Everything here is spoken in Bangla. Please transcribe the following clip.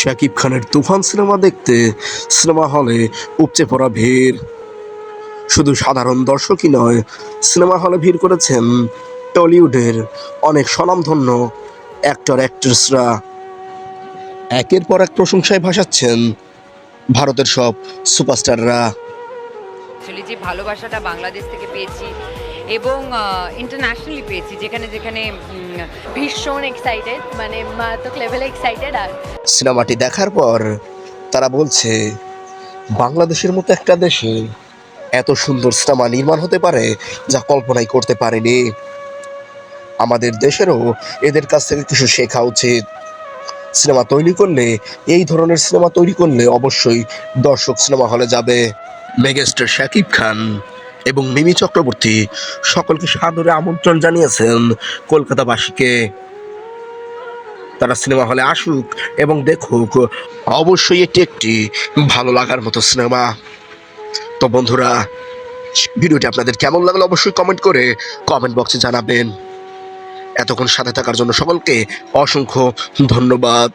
শাকিব খানের তুফান সিনেমা দেখতে সিনেমা হলে উপচে পড়া ভিড়। শুধু সাধারণ দর্শকই নয়, সিনেমা হলে ভিড় করেছেন টলিউডের অনেক স্বনামধন্য অ্যাক্টর অ্যাক্ট্রেসরা একের পর এক প্রশংসায় ভাসাচ্ছেন ভারতের সব সুপারস্টাররা যে ভালোবাসাটা বাংলাদেশ থেকে পেয়েছি এবং ইন্টারন্যাশনালি পেয়েছি যেখানে যেখানে ভীষণ এক্সাইটেড মানে মারাত্মক লেভেলে এক্সাইটেড আর সিনেমাটি দেখার পর তারা বলছে বাংলাদেশের মতো একটা দেশে এত সুন্দর সিনেমা নির্মাণ হতে পারে যা কল্পনাই করতে পারেনি। আমাদের দেশেরও এদের কাছ থেকে কিছু শেখা উচিত। সিনেমা তৈরি করলে এই ধরনের সিনেমা তৈরি করলে অবশ্যই দর্শক সিনেমা হলে যাবে। মেগাস্টার শাকিব খান এবং মিমি চক্রবর্তী সকলকে সাদরে আমন্ত্রণ জানিয়েছেন কলকাতাবাসীকে। তারা সিনেমা হলে আসুক এবং দেখুক, অবশ্যই এটি একটি ভালো লাগার মতো সিনেমা। তো বন্ধুরা, ভিডিওটি আপনাদের কেমন লাগল অবশ্যই কমেন্ট করে কমেন্ট বক্সে জানাবেন। এতক্ষণ সাথে থাকার জন্য সকলকে অসংখ্য ধন্যবাদ।